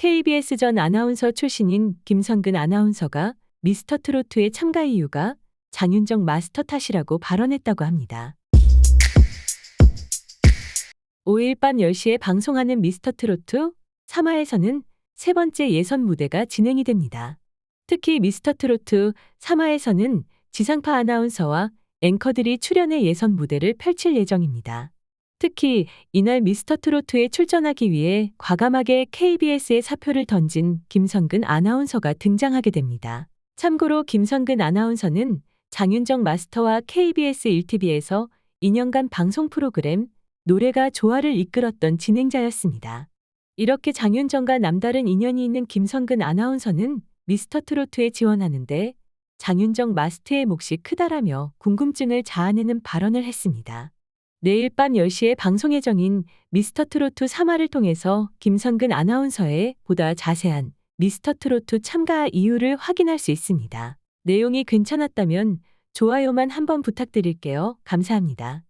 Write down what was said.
KBS 전 아나운서 출신인 김성근 아나운서가 미스터 트로트에 참가 이유가 장윤정 마스터 탓이라고 발언했다고 합니다. 5일 밤 10시에 방송하는 미스터 트로트 3화에서는 세 번째 예선 무대가 진행이 됩니다. 특히 미스터 트로트 3화에서는 지상파 아나운서와 앵커들이 출연해 예선 무대를 펼칠 예정입니다. 특히 이날 미스터 트로트에 출전하기 위해 과감하게 KBS에 사표를 던진 김성근 아나운서가 등장하게 됩니다. 참고로 김성근 아나운서는 장윤정 마스터와 KBS 1TV에서 2년간 방송 프로그램 노래가 조화를 이끌었던 진행자였습니다. 이렇게 장윤정과 남다른 인연이 있는 김성근 아나운서는 미스터 트로트에 지원하는데 장윤정 마스터의 몫이 크다라며 궁금증을 자아내는 발언을 했습니다. 내일 밤 10시에 방송 예정인 미스터 트로트 3화를 통해서 김성근 아나운서의 보다 자세한 미스터 트로트 참가 이유를 확인할 수 있습니다. 내용이 괜찮았다면 좋아요만 한번 부탁드릴게요. 감사합니다.